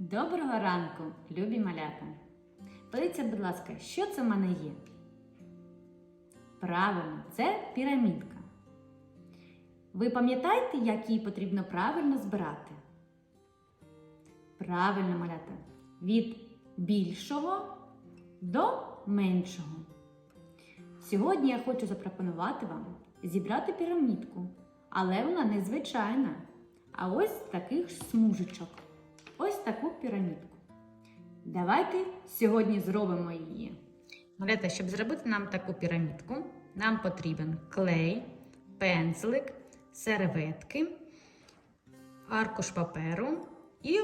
Доброго ранку, любі малята. Подивіться, будь ласка, що це в мене є? Правильно, це пірамідка. Ви пам'ятаєте, як її потрібно правильно збирати? Правильно, малята, від більшого до меншого. Сьогодні я хочу запропонувати вам зібрати пірамідку, але вона не звичайна, а ось таких смужечок. Ось таку пірамідку. Давайте сьогодні зробимо її. Малята, щоб зробити нам таку пірамідку, нам потрібен клей, пензлик, серветки, аркуш паперу і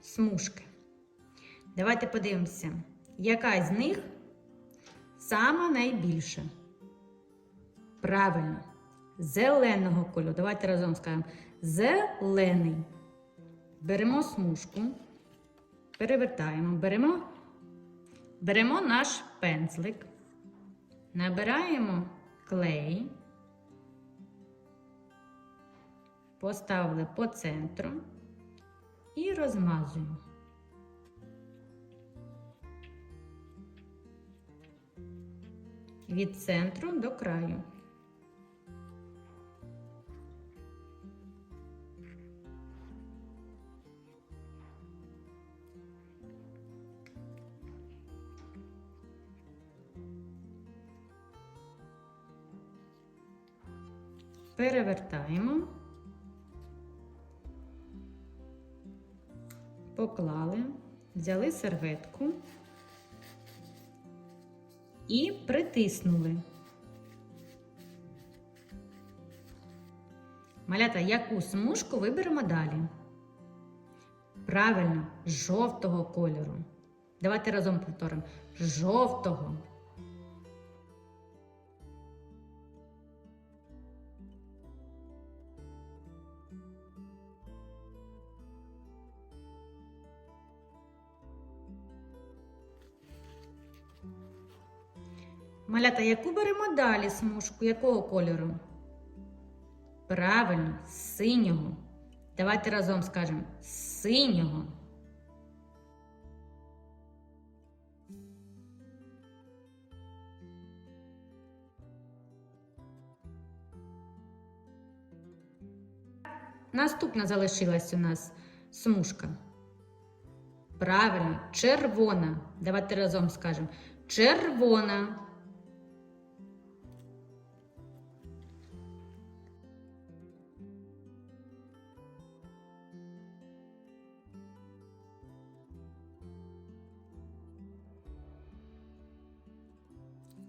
смужки. Давайте подивимося, яка з них сама найбільша. Правильно, зеленого кольору. Давайте разом скажемо зелений. Беремо смужку, перевертаємо, беремо, беремо наш пензлик, набираємо клей, поставили по центру і розмазуємо. Від центру до краю. Перевертаємо, поклали, взяли серветку і притиснули. Малята, яку смужку виберемо далі? Правильно, жовтого кольору. Давайте разом повторимо. Жовтого. Малята, яку беремо далі смужку? Якого кольору? Правильно, синього. Давайте разом скажемо синього. Наступна залишилась у нас смужка. Правильно, червона. Давайте разом скажемо червона.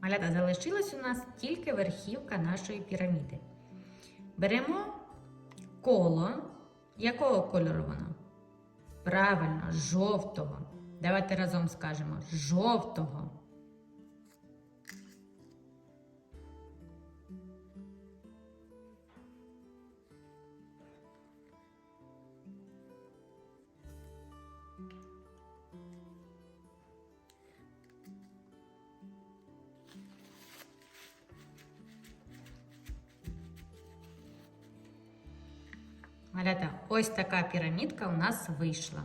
Малята, залишилась у нас тільки верхівка нашої піраміди. Беремо коло. Якого кольору воно? Правильно, жовтого. Давайте разом скажемо жовтого. Малята, ось така пірамідка у нас вийшла.